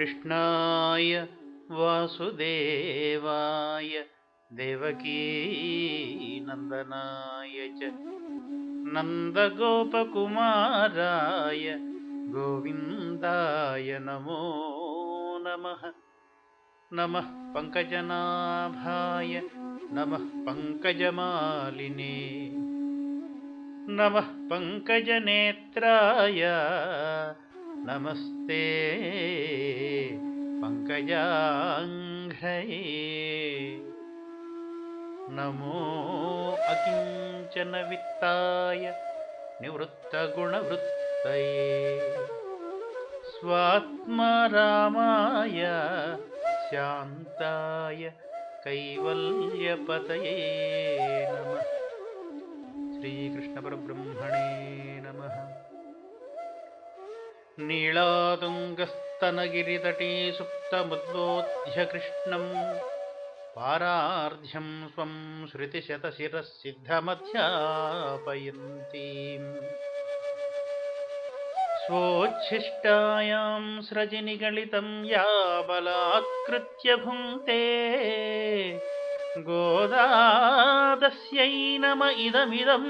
कृष्णाय वासुदेवाय देवकीनन्दनाय च। नन्दगोपकुमाराय गोविन्दाय नमो नमः। नमः पङ्कजनाभाय नमः पङ्कजमालिने। नमः पङ्कजनेत्राय नमस्ते। पङ्कजाङ्घ्रये। नमो अकिञ्चनवित्ताय निवृत्तगुणवृत्तये। स्वात्मा रामाय शान्ताय कैवल्यपतये नमः। श्रीकृष्णपरब्रह्मणे नीलातुङ्गस्तनगिरितटे सुप्तमुद्बोध्य कृष्णं पारार्ध्यं स्वं श्रुतिशतशिरः सिद्धमध्यापयन्तीम् स्वोच्छिष्टायां स्रजिनिगलितं या बलात्कृत्य भुङ्क्ते गोदादस्यै नम इदमिदं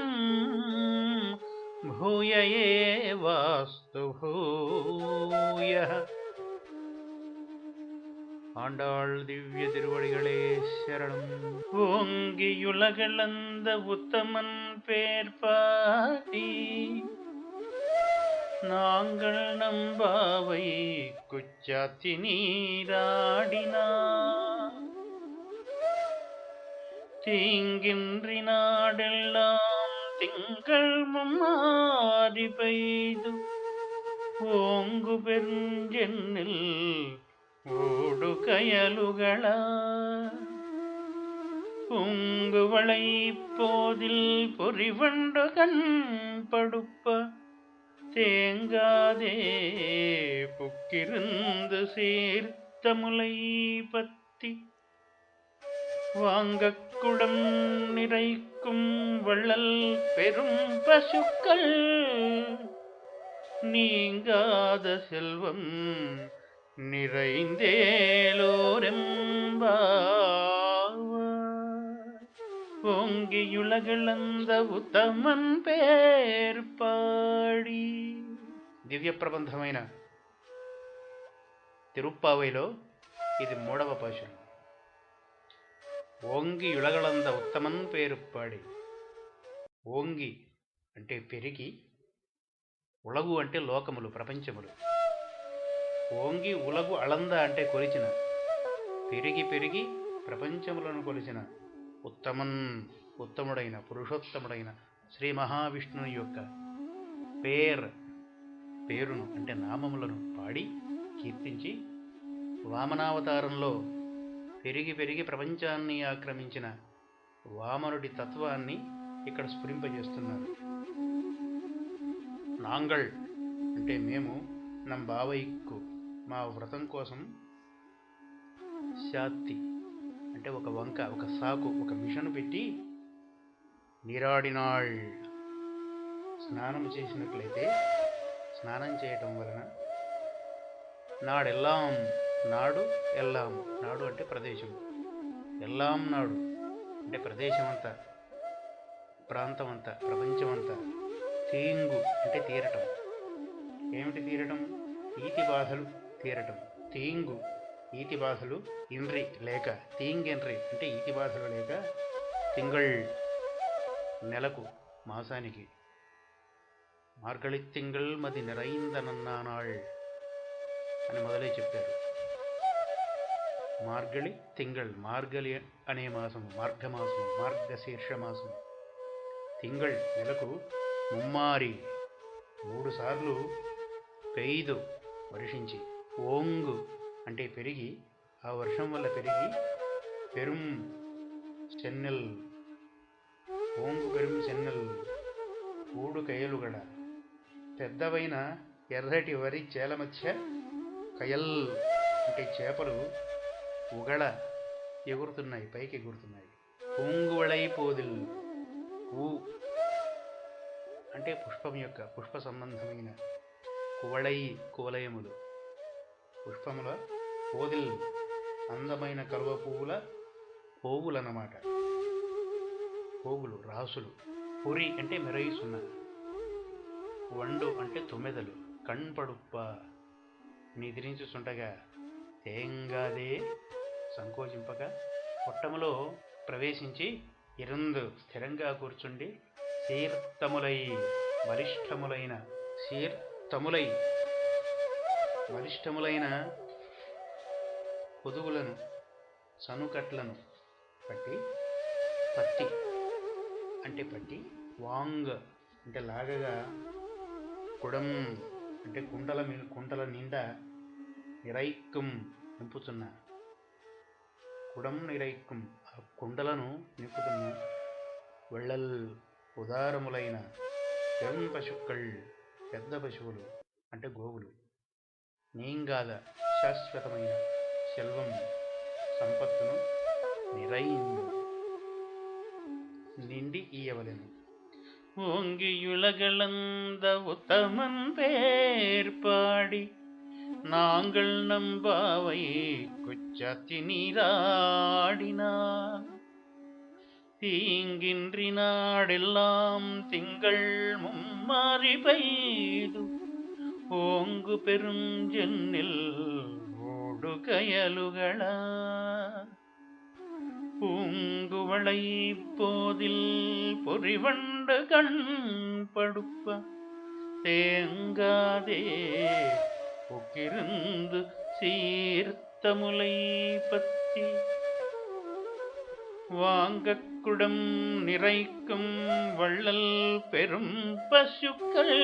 भूय एवास्तु भूयः ஆண்டாள் திவ்ய திருவடிகளே சரணம் ஓங்கியுலகளந்த உத்தமன் பேர் பாடி நாங்கள் நம்பாவை குச்சாத்தி நீராடினா தீங்கின்றி நாடெல்லாம் திங்கள் மும்மாறி பெய்து ஓங்கு பெருஞ்சென்னில் ஓடு கயலுகள. பூங்குவளை போதில் பொறிவண்டு கண் படுப்ப. தேங்காதே புக்கிருந்து சேர்த்த முலை பத்தி. வாங்கக் குடம் நிறைக்கும் வள்ளல் பெரும் பசுக்கள் நீங்காத செல்வம் நிறைந்தேலோரெம்பாவ ఓంగియులగళంద ఉత్తమన్ పేర్ పాడి దివ్య ప్రబంధమైన తిరుప్పావైలో ఇది మూడవ పాశురం ఓంగి యులగళంద ఉత్తమన్ పేరు పాడి ఓంగి అంటే పెరిగి ఉలగు అంటే లోకములు ప్రపంచములు. ఓంగి ఉలగు అళంద అంటే కొలిచిన పెరిగి పెరిగి ప్రపంచములను కొలిచిన ఉత్తమన్ ఉత్తముడైన పురుషోత్తముడైన శ్రీ మహావిష్ణుని యొక్క పేర్ పేరును అంటే నామములను పాడి కీర్తించి వామనావతారంలో పెరిగి పెరిగి ప్రపంచాన్ని ఆక్రమించిన వామనుడి తత్వాన్ని ఇక్కడ స్ఫురింపజేస్తున్నారు. నాంగళ్ అంటే మేము నమ్ బావయ్యకు మా వ్రతం కోసం శాత్తి అంటే ఒక వంక ఒక సాకు ఒక మిషన్ పెట్టి నీరాడినాళ్ స్నానం చేసినట్లయితే స్నానం చేయటం వలన నాడెల్లాం నాడు ఎల్లాం నాడు అంటే ప్రదేశం ఎల్లాం నాడు అంటే ప్రదేశం అంతా ప్రాంతం అంతా ప్రపంచం అంతా తీంగు అంటే తీరటం. ఏమిటి తీరటం? ఈతి బాధలు తీరటం. తీంగు ఈతి బాధలు ఇండ్రి లేక తీంగెన్రి అంటే ఈతి బాధలు లేక తింగళ్ నెలకు మాసానికి. మార్గళి తింగళ్ మది నిరైందనన్నానాళ్ అని మొదలై చెప్పారు. మార్గళి తింగళ్. మార్గలి అనే మాసము మార్గమాసము మార్గశీర్ష మాసము. తింగళ్ నెలకు ముమ్మారి మూడుసార్లు పెయిదు వర్షించి ఓంగు అంటే పెరిగి ఆ వర్షం వల్ల పెరిగి పెరుం చెన్నెల్ ఓంగు పెరుం చెన్నెల్ ఊడు కయలుగడ పెద్దవైన ఎర్రటి వరి చేల మధ్య కయల్ అంటే చేపలు ఉగళ ఎగురుతున్నాయి పైకి ఎగురుతున్నాయి. పొంగువళై పోదిల్ ఊ. అంటే పుష్పం యొక్క పుష్ప సంబంధమైన కువళై కువలయములు. పుష్పముల పోదిల్ అందమైన కలువ పువ్వుల పోగులు అన్నమాట పోగులు రాసులు పురి అంటే మెరయిసున్న. వండు అంటే తుమ్మెదలు కణ్పడుప్ప నిద్రించుచుండగా తేంగాదే సంకోచింపక పొట్టములో ప్రవేశించి ఇరందు స్థిరంగా కూర్చుండి శీర్తములై బలిష్టములైన శీర్తములై బలిష్టములైన పొదుగులను సనుకట్లను పట్టి పత్తి అంటే పట్టి వాంగ్ అంటే లాగగా కుడం అంటే కుండల మీ- కుండల నిండా నిరైక్కం నింపుతున్న కుడం నిరైక్కం ఆ కుండలను నింపుతున్న వెళ్ళల్ ఉదారములైన పెం పశుక్కల్ పెద్ద పశువులు అంటే గోవులు నీంగాద శాశ్వతమైన సెల్వం సంపత్తును నిరైందు నిండి ఇయ్యవలెను ஓங்கியுலகளந்த உத்தமன் பேர்பாடி நாங்கள் நம்பாவை குச்சத்தி நீராடினார். தீங்கின்றி நாடெல்லாம் திங்கள் மும்மாறி பெய்து. ஓங்கு பெருஞ்சென்னில் ஓடு கயலுகளா பூங்குவளை போதில் பொறிவண்டு கண் படுப்ப. தேங்காதே ஒக்கிருந்து சீர்த்தமுலை பத்தி வாங்கக்குடம் நிறைக்கும் வள்ளல் பெரும் பசுக்கள்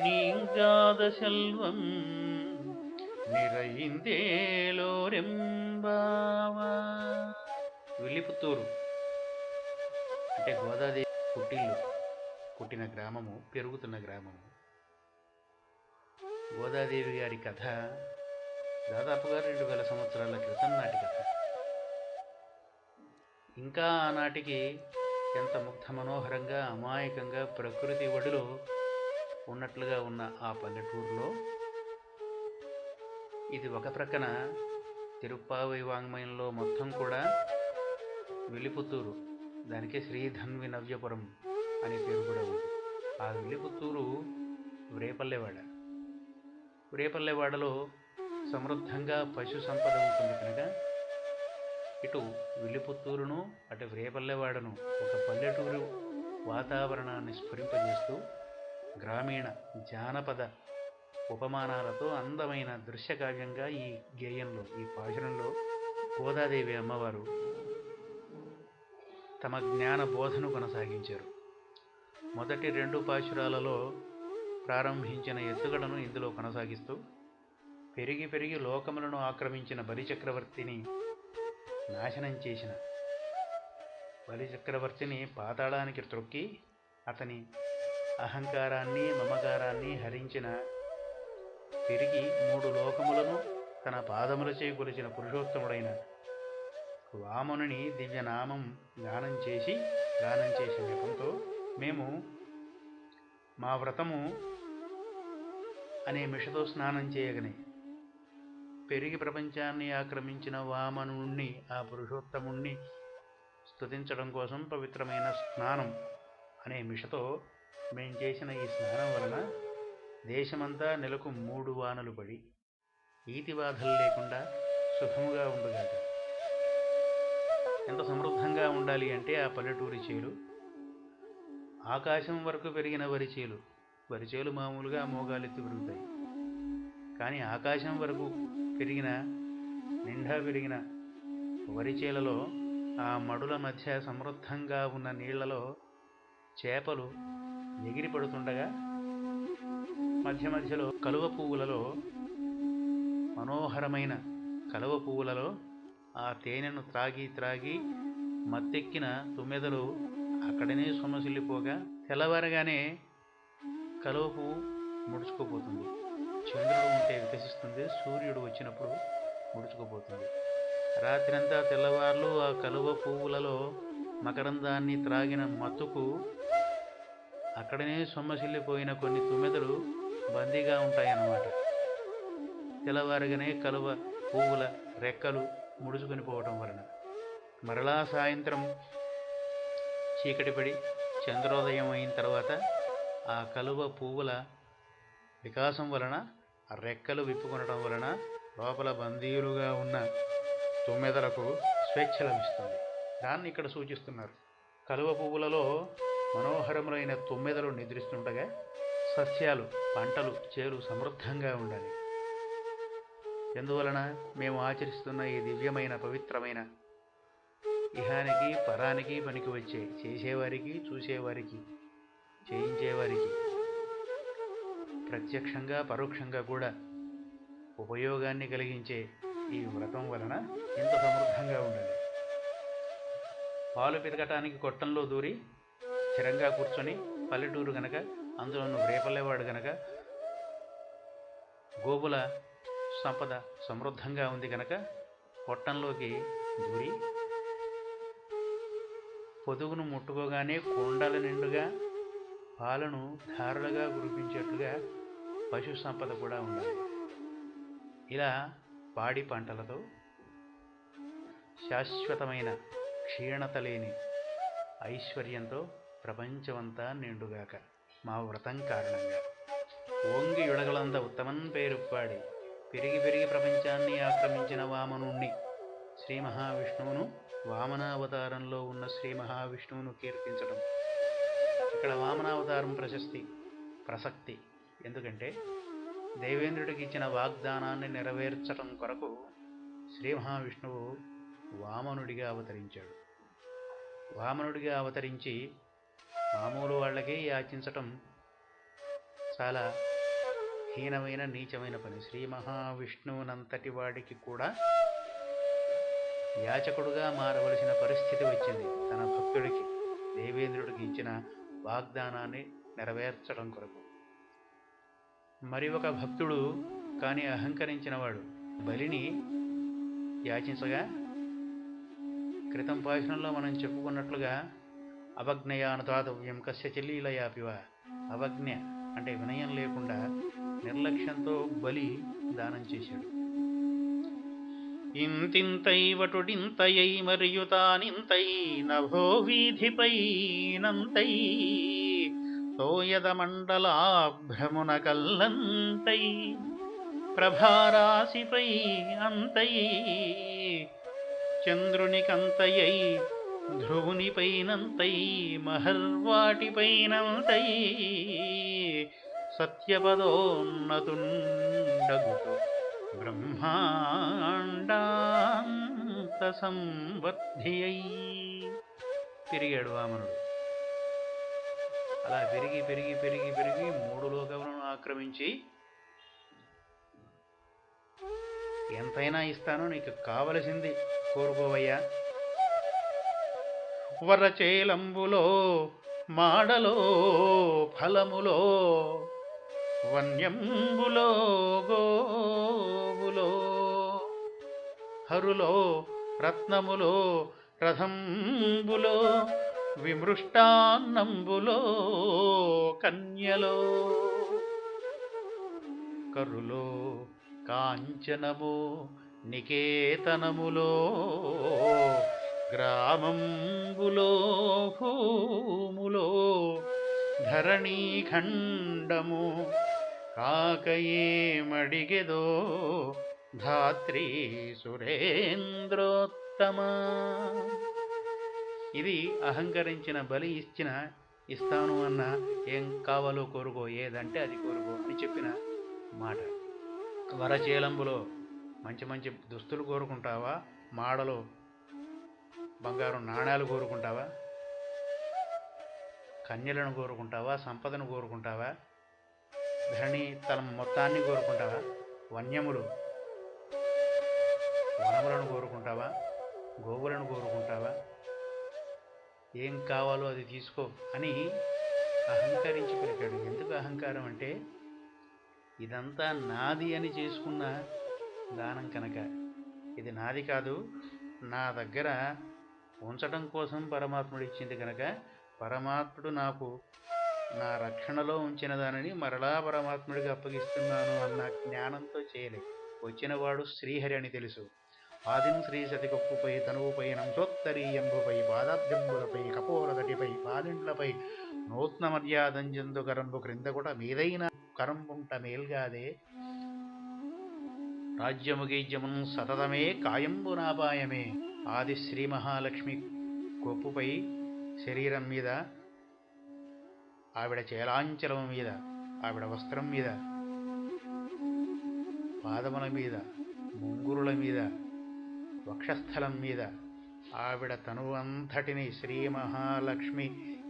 நீங்காத செல்வம் నిరైందేలోరెంబావా వెల్లిపుత్తూరు అంటే గోదాదేవి పుట్టిల్లు పుట్టిన గ్రామము పెరుగుతున్న గ్రామము గోదాదేవి గారి కథ దాదాపుగా రెండు వేల సంవత్సరాల క్రితం నాటి కథ. ఇంకా ఆనాటికి ఎంత ముగ్ధ మనోహరంగా అమాయకంగా ప్రకృతి ఒడిలో ఉన్నట్లుగా ఉన్న ఆ పల్లెటూరులో ఇది ఒక ప్రక్కన తిరుప్పావై వాంగ్మయంలో మొత్తం కూడా వెలిపుత్తూరు దానికే శ్రీధన్వి నవ్యపురం అనే పేరు కూడా ఉంది. ఆ వెలిపుత్తూరు వ్రేపల్లెవాడ రేపల్లెవాడలో సమృద్ధంగా పశు సంపద ఉంటుంది కనుక ఇటు విల్లిపుత్తూరును అటు రేపల్లెవాడను ఒక పల్లెటూరు వాతావరణాన్ని స్ఫురింపజేస్తూ గ్రామీణ జానపద ఉపమానాలతో అందమైన దృశ్యకావ్యంగా ఈ గేయంలో ఈ పాశురంలో గోదాదేవి అమ్మవారు తమ జ్ఞాన బోధను కొనసాగించారు. మొదటి రెండు పాశురాలలో ప్రారంభించిన ఎత్తుగడను ఇందులో కొనసాగిస్తూ పెరిగి పెరిగి లోకములను ఆక్రమించిన బలిచక్రవర్తిని నాశనం చేసిన. బలిచక్రవర్తిని పాతాళానికి త్రొక్కి అతని అహంకారాన్ని మమకారాన్ని హరించిన తిరిగి మూడు లోకములను తన పాదములచే కొలిచిన పురుషోత్తముడైన వామనుని దివ్యనామం గానం చేసి గానం చేసిన నెపంతో మేము మా వ్రతము అనే మిషతో స్నానం చేయగనే. పెరిగి ప్రపంచాన్ని ఆక్రమించిన వామనుణ్ణి ఆ పురుషోత్తముణ్ణి స్తుతించడం కోసం పవిత్రమైన స్నానం అనే మిషతో మేము చేసిన ఈ స్నానం వలన దేశమంతా నెలకు మూడు వానలు పడి ఈతి బాధలు లేకుండా సుఖముగా ఉండుగాక. ఎంత సమృద్ధంగా ఉండాలి అంటే ఆ పల్లెటూరి చేలు ఆకాశం వరకు పెరిగిన వరి చేలు. వరిచేలు మామూలుగా మోగాలెత్తి పెరుగుతాయి. కానీ ఆకాశం వరకు పెరిగిన నిండా పెరిగిన వరిచేలలో ఆ మడుల మధ్య సమృద్ధంగా ఉన్న నీళ్ళలో చేపలు ఎగిరి పడుతుండగా మధ్య మధ్యలో కలువ పువ్వులలో మనోహరమైన కలువ పువ్వులలో ఆ తేనెను త్రాగి త్రాగి మత్తెక్కిన తుమ్మెదలు అక్కడనే సొమ్మసిల్లిపోగా తెల్లవారగానే కలువ పువ్వు ముడుచుకుపోతుంది చంద్రుడు ఉంటే వికసిస్తుంది సూర్యుడు వచ్చినప్పుడు ముడుచుకుపోతుంది రాత్రంతా తెల్లవార్లు ఆ కలువ పువ్వులలో మకరందాన్ని త్రాగిన మత్తుకు అక్కడనే సొమ్మసిల్లిపోయిన కొన్ని తుమ్మెదలు బందీగా ఉంటాయన్నమాట. తెల్లవారుగానే కలువ పువ్వుల రెక్కలు ముడుచుకొని పోవటం వలన. మరలా సాయంత్రం చీకటి పడి చంద్రోదయం అయిన తర్వాత ఆ కలువ పువ్వుల వికాసం వలన ఆ రెక్కలు విప్పుకొనడం వలన లోపల బందీలుగా ఉన్న తుమ్మెదలకు స్వేచ్ఛ లభిస్తుంది దాన్ని ఇక్కడ సూచిస్తున్నారు. కలువ పువ్వులలో మనోహరములైన తుమ్మెదలు నిద్రిస్తుండగా సస్యాలు పంటలు చేలు సమృద్ధంగా ఉండాలి. ఎందువలన మేము ఆచరిస్తున్న ఈ దివ్యమైన పవిత్రమైన ఇహానికి పరానికి పనికి వచ్చే చేసేవారికి చూసేవారికి చేయించేవారికి. ప్రత్యక్షంగా పరోక్షంగా కూడా ఉపయోగాన్ని కలిగించే ఈ వ్రతం వలన ఇంత సమృద్ధంగా ఉండాలి. పాలు పితకటానికి కొట్టంలో దూరి స్థిరంగా కూర్చొని పల్లెటూరు గనక అందులోనూ రేపల్లేవాడు గనక గోపుల సంపద సమృద్ధంగా ఉంది గనక కొట్టంలోకి దూరి పొదుగును ముట్టుకోగానే కొండల నిండుగా పాలను ధారలుగా కురిపించేట్లుగా పశు సంపద కూడా ఉండాలి. ఇలా పాడి పంటలతో శాశ్వతమైన క్షీణత లేని ఐశ్వర్యంతో ప్రపంచమంతా నిండుగాక మా వ్రతం కారణంగా. ఓంగి యుడగలంద ఉత్తమన్ పేరు పాడి పెరిగి పెరిగి ప్రపంచాన్ని ఆక్రమించిన వామనుణ్ణి శ్రీ మహావిష్ణువును వామనావతారంలో ఉన్న శ్రీ మహావిష్ణువును కీర్తించడం ఇక్కడ వామనావతారం ప్రశస్తి ప్రసక్తి. ఎందుకంటే దేవేంద్రుడికి ఇచ్చిన వాగ్దానాన్ని నెరవేర్చటం కొరకు శ్రీ మహావిష్ణువు వామనుడిగా అవతరించాడు. వామనుడిగా అవతరించి మామూలు వాళ్ళకే యాచించటం చాలా హీనమైన నీచమైన పని. శ్రీ మహావిష్ణువునంతటి వాడికి కూడా యాచకుడుగా మారవలసిన పరిస్థితి వచ్చింది. తన భక్తుడికి దేవేంద్రుడికి ఇచ్చిన వాగ్దానాన్ని నెరవేర్చడం కొరకు. మరి ఒక భక్తుడు కానీ అహంకరించినవాడు బలిని యాచించగా క్రితం భాషణంలో మనం చెప్పుకున్నట్లుగా అవజ్ఞయానుదాతవ్యం కస్య చెల్లీలయాపివ అవజ్ఞ అంటే వినయం లేకుండా నిర్లక్ష్యంతో బలి దానం చేశాడు. ఇంతింతైవటుడింతయై మరియుతానింతై నభో వీధిపైనంతై నంతై కల్లంతై ప్రభారాశిపై అంతై చంద్రునికంతయై ధ్రువునిపైనంతై మహర్వాటిపైనంతై సత్యపదోన్నతుండగుతు బ్రహ్మాండాంత సంవర్ధియై పెరిగాడు వామనుడు అలా పెరిగి పెరిగి పెరిగి పెరిగి మూడు లోకములను ఆక్రమించి ఎంతైనా ఇస్తానో నీకు కావలసింది కోరుకోవయ్యా. వరచేలంబులో మాడలో ఫలములో వన్యంబులో హరులో రత్నములో రథంబులో విమృష్టాన్నంబులో కన్యలో. కరులో కాంచనము నికేతనములో గ్రామంబులో భూములో ధరణీఖండము కాకయేమడిగెదో ధాత్రీ సురేంద్రోత్తమ. ఇది అహంకరించిన బలి ఇచ్చిన ఇస్తాను అన్న ఏం కావాలో కోరుకో ఏదంటే అది కోరుకో అని చెప్పిన మాట. వరచేలంబులో మంచి మంచి దుస్తులు కోరుకుంటావా? మాడలో బంగారం నాణాలు కోరుకుంటావా? కన్యలను కోరుకుంటావా? సంపదను కోరుకుంటావా? ధరణి తలం మొత్తాన్ని కోరుకుంటావా? వన్యములు వనములను కోరుకుంటావా? గోవులను కోరుకుంటావా? ఏం కావాలో అది తీసుకో అని అహంకరించి పలికాడు. ఎందుకు అహంకారం అంటే ఇదంతా నాది అని చేసుకున్న దానం కనుక. ఇది నాది కాదు నా దగ్గర ఉంచడం కోసం పరమాత్ముడు ఇచ్చింది కనుక పరమాత్ముడు నాకు నా రక్షణలో ఉంచిన దానిని మరలా పరమాత్ముడికి అప్పగిస్తున్నాను అన్న జ్ఞానంతో చేయలేదు వచ్చినవాడు శ్రీహరి అని తెలుసు. ఆదిం శ్రీ సతికొప్పుపై తనువుపై నంసోత్తరీయంబుపై పాదాబ్జంబులపై కపోలగటిపై పాలిండ్లపై నూత్న మర్యాదంజందు కరంబు క్రిందకుట మీదైన కరంబుంట మేల్గాదే. రాజ్యముగీజ్యమున్ సతతమే కాయంబు నాపాయమే. ఆది శ్రీ మహాలక్ష్మి కొప్పుపై శరీరం మీద ఆవిడ చేలాంచలం మీద ఆవిడ వస్త్రం మీద పాదముల మీద ముంగురుల మీద వక్షస్థలం మీద. ఆవిడ తనువు అంతటిని శ్రీ మహాలక్ష్మి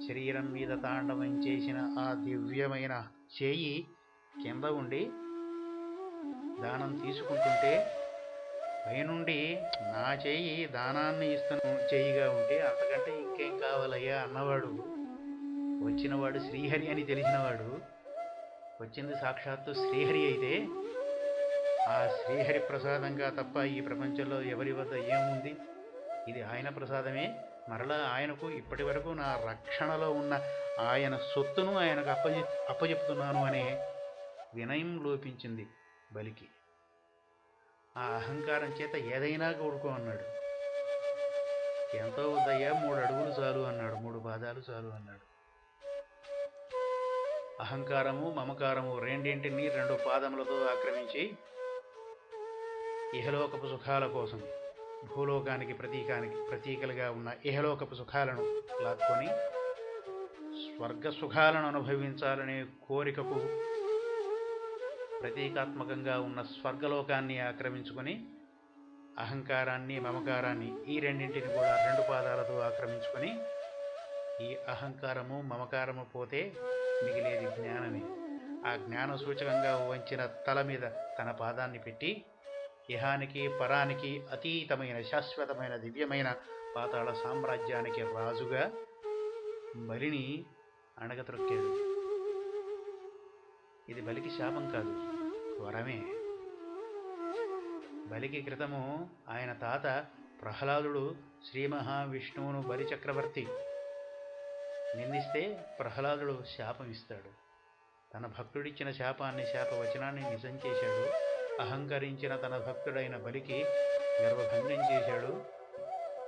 శరీరం మీద తాండవం చేసిన ఆ దివ్యమైన చేయి కింద ఉండి దానం తీసుకుంటుంటే పైనుండి నా చేయి దానాన్ని ఇస్తున్న చేయిగా ఉంటే అంతకంటే ఇంకేం కావాలయ్యా అన్నవాడు. వచ్చినవాడు శ్రీహరి అని తెలిసినవాడు. వచ్చింది సాక్షాత్తు శ్రీహరి అయితే ఆ శ్రీహరి ప్రసాదంగా తప్ప ఈ ప్రపంచంలో ఎవరి వద్ద ఏముంది? ఇది ఆయన ప్రసాదమే. మరలా ఆయనకు ఇప్పటి వరకు నా రక్షణలో ఉన్న ఆయన సొత్తును ఆయనకు అప్పజె అప్పజెప్తున్నాను అనే వినయం లోపించింది బలికి. ఆ అహంకారం చేత ఏదైనా కూడుకో అన్నాడు. ఎంతో వద్దయ్యా మూడు అడుగులు చాలు అన్నాడు మూడు పాదాలు చాలు అన్నాడు. అహంకారము మమకారము రెండింటిని రెండు పాదములతో ఆక్రమించి ఇహలోకపు సుఖాల కోసం భూలోకానికి ప్రతీకానికి ప్రతీకలుగా ఉన్న ఇహలోకపు సుఖాలను లాక్కొని స్వర్గ సుఖాలను అనుభవించాలనే కోరికకు ప్రతీకాత్మకంగా ఉన్న స్వర్గలోకాన్ని ఆక్రమించుకొని అహంకారాన్ని మమకారాన్ని ఈ రెండింటిని కూడా రెండు పాదాలతో ఆక్రమించుకొని ఈ అహంకారము మమకారము పోతే మిగిలేది జ్ఞానమే. ఆ జ్ఞాన సూచకంగా వంచిన తల మీద తన పాదాన్ని పెట్టి ఇహానికి పరానికి అతీతమైన శాశ్వతమైన దివ్యమైన పాతాళ సామ్రాజ్యానికి రాజుగా బలిని అణగత్రొక్కాడు ఇది బలికి శాపం కాదు వరమే. బలికి క్రితము ఆయన తాత ప్రహ్లాదుడు శ్రీ మహావిష్ణువును బలి చక్రవర్తి నిందిస్తే ప్రహ్లాదుడు శాపం ఇస్తాడు. తన భక్తుడిచ్చిన శాపాన్ని శాపవచనాన్ని నిజం చేశాడు. అహంకరించిన తన భక్తుడైన బలికి గర్వభంగం చేశాడు.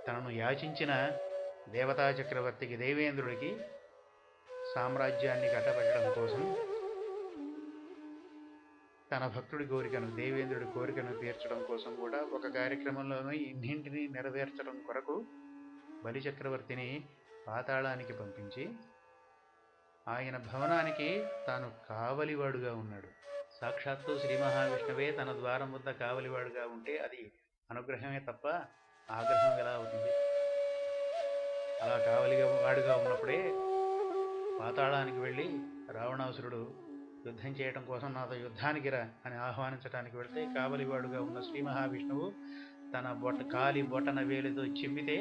తనను యాచించిన దేవతా చక్రవర్తికి దేవేంద్రుడికి సామ్రాజ్యాన్ని కట్టబెట్టడం కోసం తన భక్తుడి కోరికను దేవేంద్రుడి కోరికను తీర్చడం కోసం కూడా ఒక కార్యక్రమంలోనూ ఇన్నింటినీ నెరవేర్చడం కొరకు బలి చక్రవర్తిని పాతాళానికి పంపించి ఆయన భవనానికి తాను కావలివాడుగా ఉన్నాడు. సాక్షాత్తు శ్రీ మహావిష్ణువే తన ద్వారం వద్ద కావలివాడుగా ఉంటే అది అనుగ్రహమే తప్ప ఆగ్రహం ఎలా అవుతుంది? అలా కావలిగా వాడుగా ఉన్నప్పుడే పాతాళానికి వెళ్ళి రావణాసురుడు యుద్ధం చేయడం కోసం నాతో యుద్ధానికి రా అని ఆహ్వానించడానికి వెళితే కావలివాడుగా ఉన్న శ్రీ మహావిష్ణువు తన బొట్ట కాలి బొటన వేలితో చిమ్మితే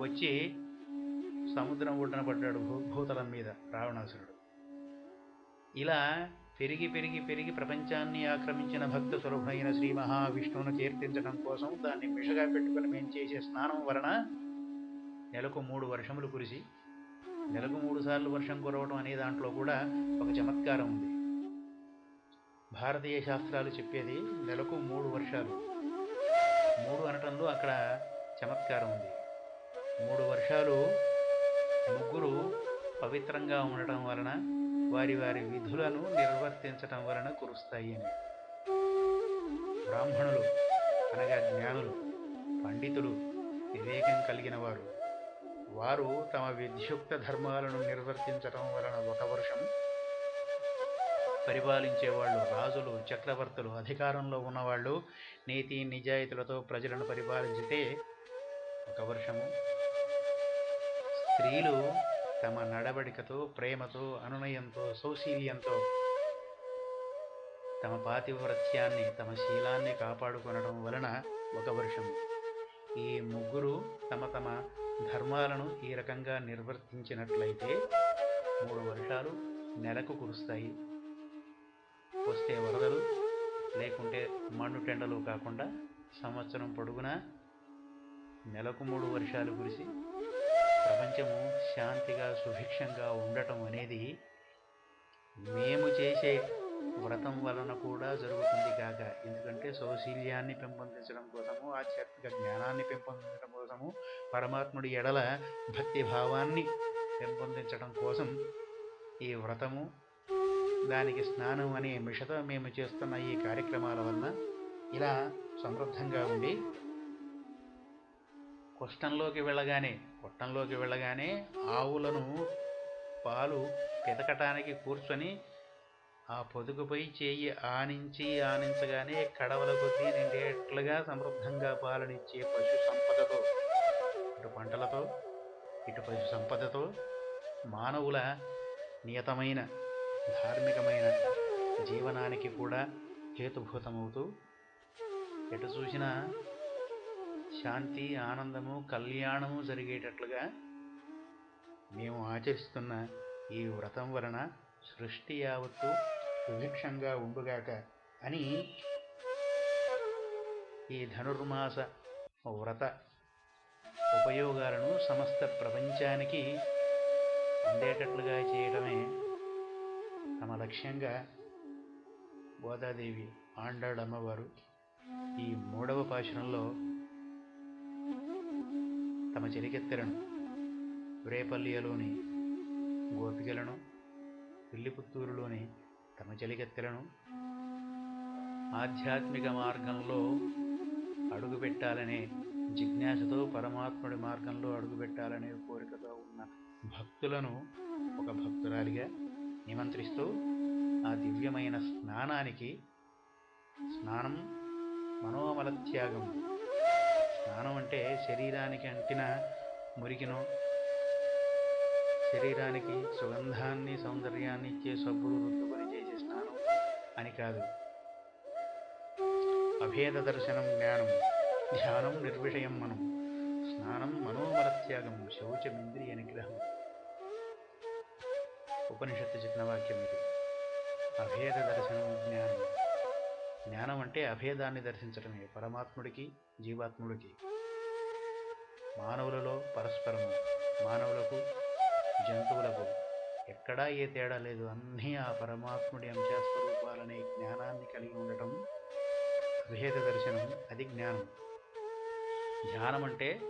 వచ్చి సముద్రం ఒడ్డున పడ్డాడు భూ భూతలం మీద రావణాసురుడు. ఇలా పెరిగి పెరిగి పెరిగి ప్రపంచాన్ని ఆక్రమించిన భక్త సులభమైన శ్రీ మహావిష్ణువును కీర్తించడం కోసం దాన్ని మిషగా పెట్టుకుని మేము చేసే స్నానం వలన నెలకు మూడు వర్షములు కురిసి నెలకు మూడు సార్లు వర్షం కురవడం అనే దాంట్లో కూడా ఒక చమత్కారం ఉంది. భారతీయ శాస్త్రాలు చెప్పేది నెలకు మూడు వర్షాలు. మూడు అనటంలో అక్కడ చమత్కారం ఉంది. మూడు వర్షాలు ముగ్గురు పవిత్రంగా ఉండటం వలన వారి వారి విధులను నిర్వర్తించటం వలన కురుస్తాయి అని. బ్రాహ్మణులు అనగా జ్ఞానులు పండితులు వివేకం కలిగిన వారు. వారు తమ విధ్యుక్త ధర్మాలను నిర్వర్తించటం వలన ఒక వర్షం పరిపాలించేవాళ్ళు రాజులు చక్రవర్తులు అధికారంలో ఉన్నవాళ్ళు నీతి నిజాయితీలతో ప్రజలను పరిపాలించితే ఒక వర్షము. స్త్రీలు తమ నడవడికతో ప్రేమతో అనునయంతో సౌశీల్యంతో తమ పాతివ్రత్యాన్ని తమ శీలాన్ని కాపాడుకొనడం వలన ఒక వర్షం ఈ ముగ్గురు తమ తమ ధర్మాలను ఈ రకంగా నిర్వర్తించినట్లయితే మూడు వర్షాలు నెలకు కురుస్తాయి. వస్తే వరదలు లేకుంటే మండుటెండలు కాకుండా సంవత్సరం పొడుగునా నెలకు మూడు వర్షాలు కురిసి ప్రపంచము శాంతిగా సుభిక్షంగా ఉండటం అనేది మేము చేసే వ్రతం వలన కూడా జరుగుతుంది కాక. ఎందుకంటే సౌశీల్యాన్ని పెంపొందించడం కోసము ఆధ్యాత్మిక జ్ఞానాన్ని పెంపొందించడం కోసము పరమాత్ముడి ఎడల భక్తి భావాన్ని పెంపొందించడం కోసం ఈ వ్రతము దానికి స్నానం అనే మిషతో మేము చేస్తున్న ఈ కార్యక్రమాల వలన ఇలా సమృద్ధంగా ఉండి కుష్టంలోకి వెళ్ళగానే కుట్టంలోకి వెళ్ళగానే ఆవులను పాలు పితకటానికి కూర్చొని ఆ పొదుగుపై చేయి ఆనించి ఆనించగానే కడవల కొద్దీ నిండేట్లుగా సమృద్ధంగా పాలనిచ్చే పశు సంపదతో ఇటు పంటలతో ఇటు పశు సంపదతో మానవుల నియతమైన ధార్మికమైన జీవనానికి కూడా హేతుభూతమవుతూ ఎటు చూసినా శాంతి ఆనందము కళ్యాణము జరిగేటట్లుగా మేము ఆచరిస్తున్న ఈ వ్రతం వలన సృష్టి యావత్తు సుభిక్షంగా ఉండుగాక అని ఈ ధనుర్మాస వ్రత ఉపయోగాలను సమస్త ప్రపంచానికి అందేటట్లుగా చేయడమే తమ లక్ష్యంగా గోదాదేవి ఆండాళ్ళమ్మవారు ఈ మూడవ పాషణంలో తమ చెలికెత్తెలను రేపల్లియలోని గోపికలను పిల్లిపుత్తూరులోని తమ చెలికెత్తెలను ఆధ్యాత్మిక మార్గంలో అడుగుపెట్టాలనే జిజ్ఞాసతో పరమాత్ముడి మార్గంలో అడుగుపెట్టాలనే కోరికతో ఉన్న భక్తులను ఒక భక్తురాలిగా నిమంత్రిస్తూ ఆ దివ్యమైన స్నానానికి స్నానం మనోమల త్యాగం శరీరానికి అంటిన మురికినో శరీరానికి సుగంధాన్ని సౌందర్యాన్ని ఇచ్చే సబ్బులు రుద్దుకొని చేసే స్నానం అని కాదు. అభేద దర్శనం జ్ఞానం ధ్యానం నిర్విషయం మనం స్నానం మనోమలత్యాగం శౌచమింద్రియ నిగ్రహం. ఉపనిషత్తు చెప్పిన వాక్యం ఇది. అభేద దర్శనం జ్ఞానం. జ్ఞానం అంటే అభేదాన్ని దర్శించడమే పరమాత్ముడికి జీవాత్ముడికి. మానవులలో పరస్పరము మానవులకు జంతువులకు ఎక్కడా ఏ తేడా లేదు. అన్నీ ఆ పరమాత్ముడి అంశాస్వరూపాలనే జ్ఞానాన్ని కలిగి ఉండటం అభేద దర్శనం అది జ్ఞానం. ధ్యానం అంటే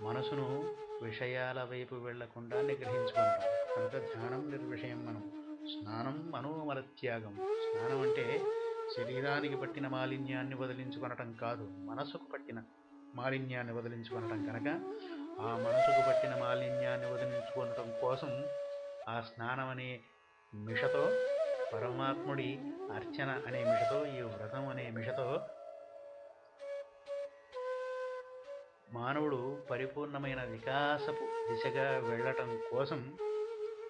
మనసును విషయాల వైపు వెళ్ళకుండా నిగ్రహించుకుంటాం కనుక ధ్యానం నిర్విషయం మనం. స్నానం మనోమరత్యాగం స్నానం అంటే శరీరానికి పట్టిన మాలిన్యాన్ని వదిలించుకొనటం కాదు మనసుకు పట్టిన మాలిన్యాన్ని వదిలించుకొనడం కనుక ఆ మనసుకు పట్టిన మాలిన్యాన్ని వదిలించుకోవటం కోసం ఆ స్నానం అనే మిషతో పరమాత్ముడి అర్చన అనే మిషతో ఈ వ్రతం అనే మిషతో మానవుడు పరిపూర్ణమైన వికాసపు దిశగా వెళ్ళటం కోసం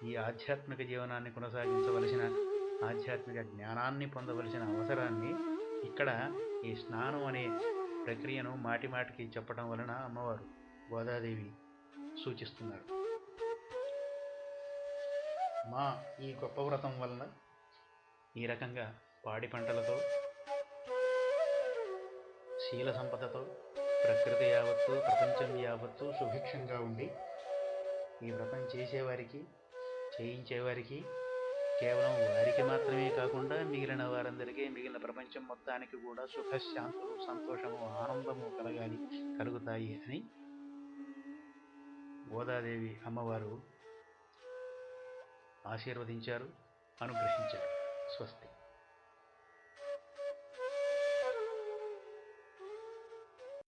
ఈ ఆధ్యాత్మిక జీవనాన్ని కొనసాగించవలసిన ఆధ్యాత్మిక జ్ఞానాన్ని పొందవలసిన అవసరాన్ని ఇక్కడ ఈ స్నానం అనే ప్రక్రియను మాటిమాటికి చెప్పడం వలన అమ్మవారు గోదాదేవి సూచిస్తున్నారు. మా ఈ గొప్ప వ్రతం వలన ఈ రకంగా పాడి పంటలతో శీల సంపదతో ప్రకృతి యావత్తు ప్రపంచం యావత్తు సుభిక్షంగా ఉండి ఈ వ్రతం చేసేవారికి చేయించేవారికి కేవలం వారికి మాత్రమే కాకుండా మిగిలిన వారందరికీ మిగిలిన ప్రపంచం మొత్తానికి కూడా సుఖశాంతులు సంతోషము ఆనందము కలగాలి కలుగుతాయి అని గోదాదేవి అమ్మవారు ఆశీర్వదించారు అనుగ్రహించారు. స్వస్తి.